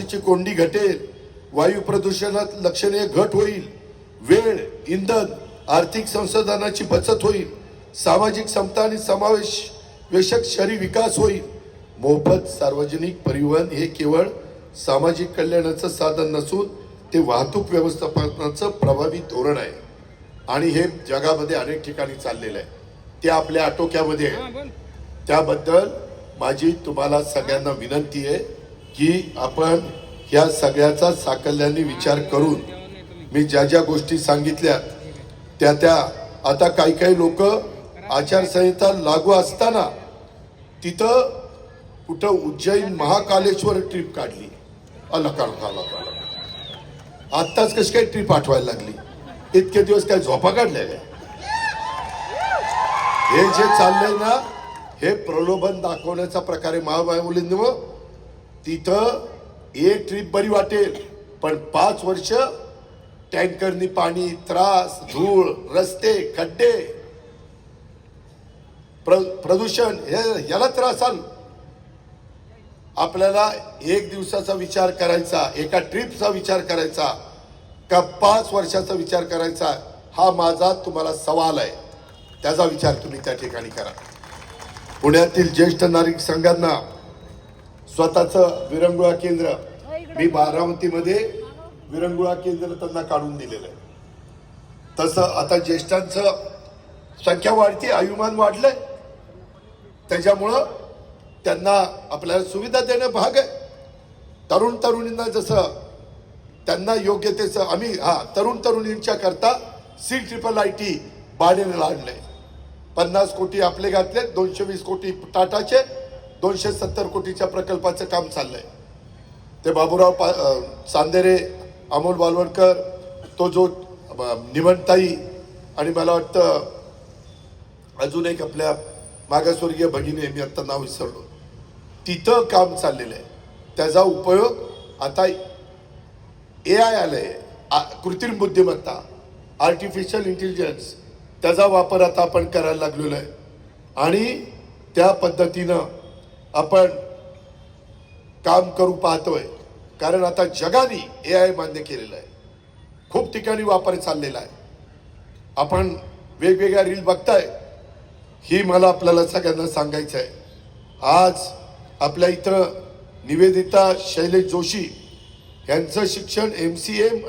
वाहतुकीची कोंडी घटेल वायू प्रदूषणात लक्षणीय घट होईल वेळ इंधन आर्थिक संसाधनाची बचत होईल सामाजिक समता आणि समावेश वेशक शहरी विकास होईल. मोफत सार्वजनिक परिवहन हे केवळ सामाजिक कल्याणाचं साधन नसून ते वाहतूक व्यवस्थापनाचं प्रभावी धोरण आहे. आणि हे जगामध्ये अनेक ठिकाणी चाललेलं आहे. ते आपल्या आटोक्यामध्ये आहे. त्याबद्दल माझी तुम्हाला सगळ्यांना विनंती आहे. की आपण या सगळ्याचा साकल्याने विचार करून मी ज्या ज्या गोष्टी सांगितल्या त्या त्या आता काही काही लोक आचारसंहिता लागू असताना तिथं कुठं उज्जैन महाकालेश्वर ट्रिप काढली. अल्ला काढ आत्ताच कशी काय ट्रिप आठवायला लागली? इतके दिवस काय झोपा काढल्या हे जे चाललंय ना हे प्रलोभन दाखवण्याचा प्रकारे महाबाई मुलींनी तिथं एक ट्रिप बरी वाटेल. पण पाच वर्ष टँकरनी पाणी त्रास धूळ रस्ते खड्डे प्र प्रदूषण हे याला त्रास आल आपल्याला एक दिवसाचा विचार करायचा एका ट्रिपचा विचार करायचा का पाच वर्षाचा विचार करायचा हा माझा तुम्हाला सवाल आहे. त्याचा विचार तुम्ही त्या ठिकाणी करा. पुण्यातील ज्येष्ठ नागरिक संघांना स्वतःचं विरंगुळा केंद्र. मी बारामतीमध्ये विरंगुळा केंद्र त्यांना काढून दिलेलं आहे. तसं आता ज्येष्ठांचं संख्या वाढते आयुमान वाढलंय. त्याच्यामुळं त्यांना आपल्याला सुविधा देणं भाग आहे. तरुण तरुणींना जसं त्यांना योग्य त्याचं आम्ही हा तरुण तरुणींच्या करता सी ट्रिपल आय टी भाड्याने आणलंय. पन्नास कोटी आपले घातले दोनशे वीस कोटी टाटाचे. दोनशे सत्तर कोटीच्या प्रकल्पाचं काम चाललंय. ते बाबूराव पा चांदेरे अमोल बालवडकर तो जो अं, आणि मला वाटतं अजून एक आपल्या मागासवर्गीय भगिनी मी आत्ता नाव विसरलो. तिथं काम चाललेलं आहे. त्याचा उपयोग आता ए आय आलंय. आ- कृत्रिम बुद्धिमत्ता आर्टिफिशियल इंटेलिजन्स त्याचा वापर आता आपण करायला लागलेलो आहे. आणि त्या पद्धतीनं आपण काम करू पाहतोय. कारण आता जगाने ए आय मान्य केलेलं आहे. खूप ठिकाणी वापर चाललेला आहे. आपण वेगवेगळ्या रील बघताय. ही मला आपल्याला सगळ्यांना सांगायचं आहे. आज आपल्या इथं निवेदिता शैलेश जोशी यांचं शिक्षण एम सी एम